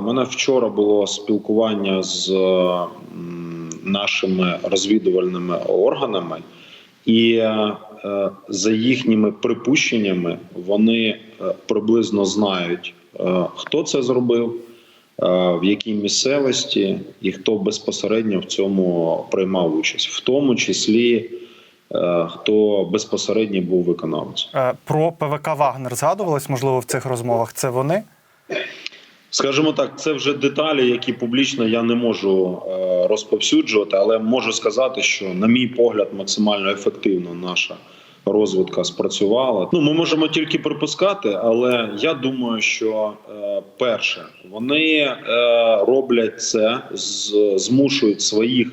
у мене вчора було спілкування з нашими розвідувальними органами, і е, за їхніми припущеннями вони е, приблизно знають, е, хто це зробив, в якій місцевості і хто безпосередньо в цьому приймав участь, в тому числі хто безпосередньо був виконавцем. Про ПВК Вагнер згадувалось, можливо, в цих розмовах. Це вони? Скажімо так, це вже деталі, які публічно я не можу е, розповсюджувати, але можу сказати, що, на мій погляд, максимально ефективно наша розвідка спрацювала. Ну, ми можемо тільки припускати, але я думаю, що е, перше, вони е, роблять це, з, змушують своїх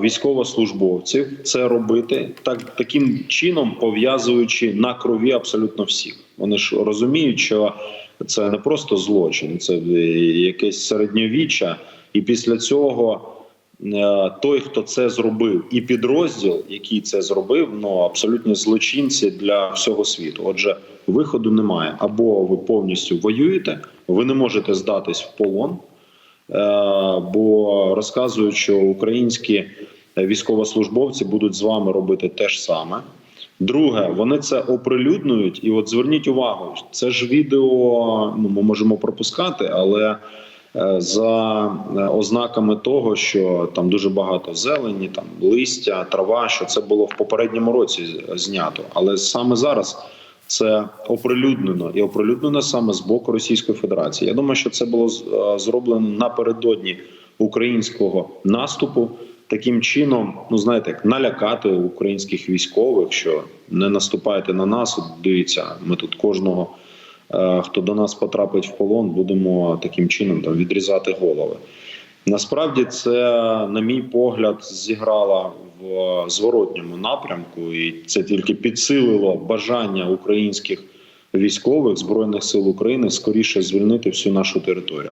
військовослужбовців це робити так таким чином, пов'язуючи на крові абсолютно всіх. Вони ж розуміють, що це не просто злочин, це якесь середньовіччя, і після цього. е, Той, хто це зробив, і підрозділ, який це зробив, ну абсолютні злочинці для всього світу. Отже, виходу немає. Або ви повністю воюєте, ви не можете здатись в полон, е, бо розказують, що українські військовослужбовці будуть з вами робити те ж саме. Друге, вони це оприлюднюють, і от зверніть увагу, це ж відео ну, ми можемо пропускати, але е, за е, ознаками того, що там дуже багато зелені, там листя, трава, що це було в попередньому році знято. Але саме зараз це оприлюднено і оприлюднено саме з боку Російської Федерації. Я думаю, що це було е, зроблено напередодні українського наступу. Таким чином, ну знаєте, як налякати українських військових, що не наступайте на нас. Дивіться, ми тут кожного, е, хто до нас потрапить в полон, будемо таким чином там відрізати голови. Насправді, це, на мій погляд, зіграла в зворотньому напрямку, і це тільки підсилило бажання українських військових збройних сил України скоріше звільнити всю нашу територію.